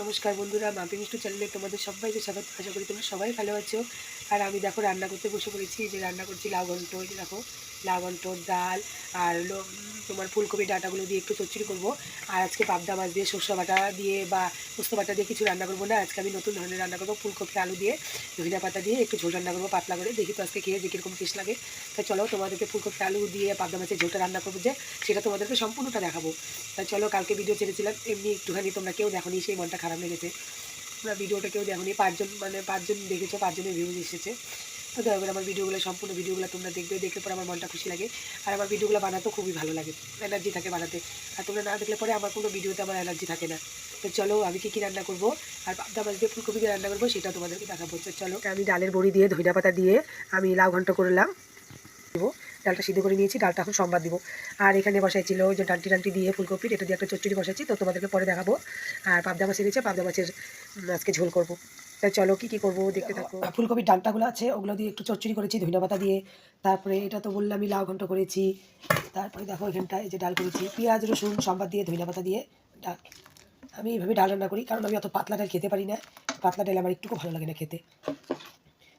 নমস্কার বন্ধুরা, মাপি মিষ্টু চ্যানেলে তোমাদের সবাইকে স্বাগত। আশা করি তোমরা সবাই ভালো আছো। আর আমি দেখো রান্না করতে বসে পড়েছি, যে রান্না করছি লাউ ঘন্ট দেখো, লাউ ঘন্ট, ডাল, আর তোমার ফুলকপি ডাঁটাগুলো দিয়ে একটু চচ্চড়ি করব। আর আজকে পাবদা মাছ দিয়ে সর্ষে বাটা দিয়ে বা পোস্ত বাটা দিয়ে কিছু রান্না করব না। আজকে আমি নতুন ধরনের রান্না করব, ফুলকপি, আলু দিয়ে, ধনিয়া পাতা দিয়ে একটু ঝোল রান্না করব পাতলা করে। দেখি তো আজকে খেয়ে যে কীরকম টেস্ট লাগে। তাই চলো তোমাদেরকে ফুলকপি, আলু দিয়ে পাবদা মাছের ঝোলটা রান্না করব যে, সেটা তোমাদেরকে সম্পূর্ণটা দেখাবো। তাই চলো কালকে ভিডিও ছেড়েছিলাম, এমনি একটুখানি তোমরা কেউ দেখো সেই মনটা খারাপ লেগেছে। তোমরা ভিডিওটা কেউ দেখো পাঁচজন মানে পাঁচজন দেখেছ, পাঁচজনের ভিউজ এসেছে। তো দয়া করে আমার ভিডিওগুলো, সম্পূর্ণ ভিডিওগুলো তোমরা দেখবে দেখলে পরে আমার মনটা খুশি লাগে। আর আমার ভিডিওগুলো বানাতেও খুবই ভালো লাগে এনার্জি থাকে বানাতে। আর তোমরা না দেখলে পরে আমার কোনো ভিডিওতে আমার এনার্জি থাকে না। তো চলো, আমি কী কী রান্না করব? আর পাবদা মাছ দিয়ে ফুলকপি দিয়ে রান্না করব সেটা তোমাদেরকে দেখাবো। তো চলো আমি ডালের বড়ি দিয়ে ধনিয়া পাতা দিয়ে আমি লাউ ঘন্ট করলাম দেবো। ডালটা সিদ্ধ করে নিয়েছি, ডালটা এখন সম্বাদ দিব। আর এখানে বসাইছিল যে ডান্টি ডান্টি দিয়ে ফুলকপি, এটা দিয়ে একটা চচ্চড়ি বসাইছি, তো তোমাদেরকে পরে দেখাবো। আর পাবদা মাছ এনেছে, পাবদা মাছের আজকে ঝোল করব। তাই চলো কী কী করব দেখতে থাকো। ফুলকপির ডালটাগুলো আছে ওগুলো দিয়ে একটু চচ্চড়ি করেছি ধনিয়া পাতা দিয়ে। তারপরে এটা তো বললাম আমি লাউ ঘন্ট করেছি। তারপরে দেখো এখানটায় যে ডাল করেছি পেঁয়াজ রসুন সম্বাদ দিয়ে ধনিয়া পাতা দিয়ে ডাল। আমি এইভাবে ডাল রান্না করি কারণ আমি অত পাতলা ডাল খেতে পারি না। পাতলা ডাল আমার একটুকু ভালো লাগে না খেতে।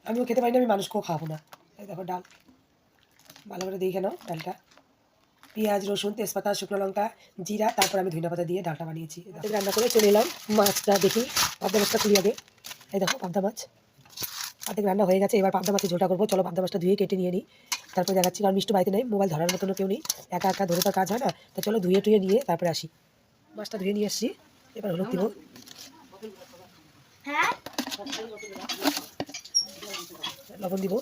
আমিও খেতে পারি না আমি মানুষকেও খাওয়াবো না। দেখো ডাল। ভালো করে দেখে নাও ডালটা। পেঁয়াজ রসুন তেজপাতা শুকনো লঙ্কা জিরা তারপর আমি ধনিয়া পাতা দিয়ে ডালটা বানিয়েছি। রান্না করে চলে এলাম। মাছটা দেখি পাবদা মাছটা তুলি আগে। এই দেখো পাবদা মাছ। অর্ধেক রান্না হয়ে গেছে এবার পাবদা মাছের ঝোলটা করব। চলো পাবদা মাছটা ধুয়ে কেটে নিয়ে নিই। তারপর দেখাচ্ছি কারণ মিষ্টি বাড়িতে নেই মোবাইল ধরার মতনও কেউ নেই। একা একা ধরে তো কাজ হয় না তো চলো ধুয়ে টুয়ে নিয়ে তারপরে আসি। মাছটা ধুয়ে নিয়ে আসছি এবার হলুদ দিব। লবণ দিব।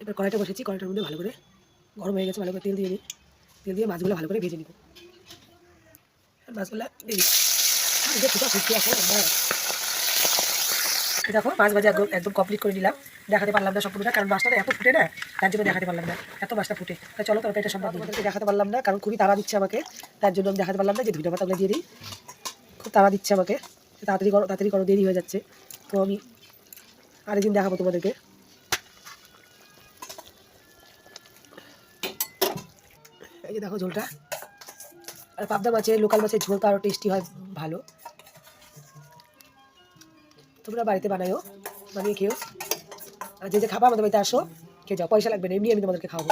এবার কড়াইটা বসেছি কড়াইটার মধ্যে ভালো করে গরম হয়ে গেছে ভালো করে তেল দিয়ে নিই। তেল দিয়ে মাছগুলো ভালো করে ভেজে নিব। দেখো মাছ ভাজা একদম একদম কমপ্লিট করে নিলাম। দেখাতে পারলাম না সম্পূর্ণটা কারণ না এত ফুটে না, তার জন্য দেখাতে পারলাম না। এত মাছটা ফুটে। তা চলো, তরকারিটা সম্ভব তোমাদেরকে দেখাতে পারলাম না, কারণ খুবই তাড়া দিচ্ছে আমাকে। তার জন্য আমি দেখাতে পারলাম না, যে ধুইটা পাতাগুলো দিয়ে দিই। খুব তাড়া দিচ্ছে আমাকে। তাড়াতাড়ি করো তাড়াতাড়ি করো, দেরি হয়ে যাচ্ছে। তো আমি আরেকদিন দেখাবো তোমাদেরকে। এই যে দেখো ঝোলটা। আর পাবদা মাছের লোকাল মাছের ঝোলটা আরও টেস্টি হয়, ভালো। তোমরা বাড়িতে বানাইও বানিয়ে খেও আর যে যে খাবা আমাদের বাড়িতে আসো, খেয়ে যাও। পয়সা লাগবে না, এমনি আমি তোমাদেরকে খাওয়াবো।